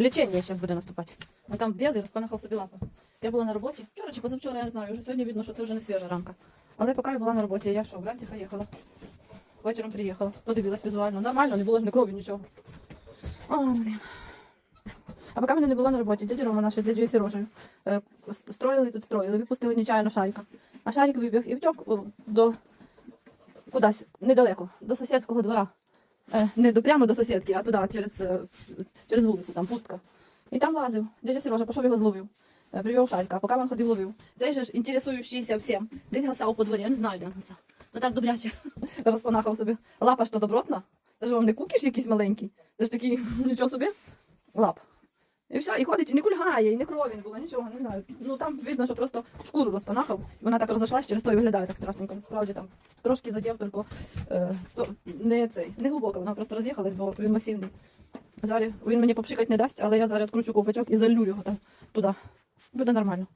Лічення зараз буде наступати. Ну там білий розпанахав собі лапу. Я була на роботі. Вчора чи позавчора, я не знаю. Вже сьогодні видно, що це вже не свіжа рамка. Але поки я була на роботі, я що, вранці приїхала. Вечором приїхала, подивилась візуально. Нормально, не було ж ні крові, нічого. О, блін. А поки мене не було на роботі, дядя Рома наш з дядю Сірожею е, строїли тут строїли, випустили нечаянно шарика. А шарик вибіг і втік до кудись недалеко, до сусідського двора. Е, не до прямо до сусідки, а туди, через, е, через вулицю, там пустка. І там лазив. Дядя Сережа пішов його зловив. Е, Привів шарика, поки він ходив ловив. Цей же ж інтересуючийся всім. Десь гасав по дворі, я не знаю, де гасав. Ну так добряче розпанахав собі. Лапа ж то добротна. Це ж вам не кукіш якийсь маленький. Це ж такий, нічого собі, лап. І все, і ходить, і не кульгає, і не крові не було, нічого, не знаю. Ну там видно, що просто шкуру розпанахав, і вона так розійшлась, через то і виглядає так страшненько. Насправді там трошки задів, тільки е, то, не цей, не глибоко, вона просто роз'їхалась, бо він масивний. Зараз він мені попшикати не дасть, але я зараз відкручу ковпачок і залю його там туди. Буде нормально.